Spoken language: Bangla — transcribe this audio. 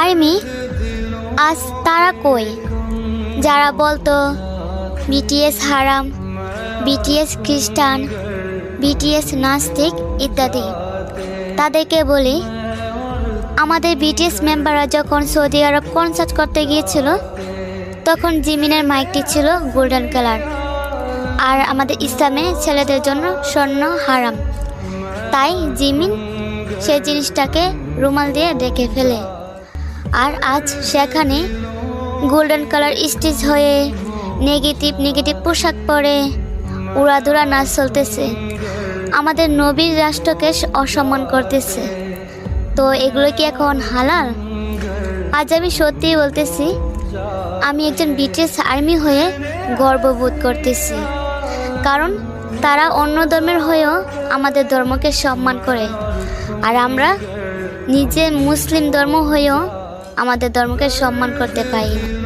আর্মি আজ তারা কই? যারা বলতো বিটিএস হারাম বিটিএস খ্রিস্টান বিটিএস নাস্তিক ইত্যাদি। তাদেরকে বলি, আমাদের বিটিএস মেম্বাররা যখন সৌদি আরব কনসার্ট করতে গিয়েছিল, তখন জিমিনের মাইকটি ছিল গোল্ডেন কালার আর আমাদের ইসলামে ছেলেদের জন্য স্বর্ণ হারাম। তাই জিমিন সেই জিনিসটাকে রুমাল দিয়ে ডেকে ফেলে। আর আজ সেখানে গোল্ডেন কালার স্টিচ হয়ে নেগেটিভ নেগেটিভ পোশাক পরে উড়াদুরা নাচ চলতেছে। আমাদের নবীর রাষ্ট্রকে অসম্মান করতেছে। তো এগুলো কি এখন হালাল? আজ আমি সত্যিই বলতেছি, আমি একজন ব্রিটিশ আর্মি হয়ে গর্ববোধ করতেছি। কারণ তারা অন্য ধর্মের হয়েও আমাদের ধর্মকে সম্মান করে। আর আমরা নিজে মুসলিম ধর্ম হয়েও আমাদের ধর্মকে সম্মান করতে পারি না।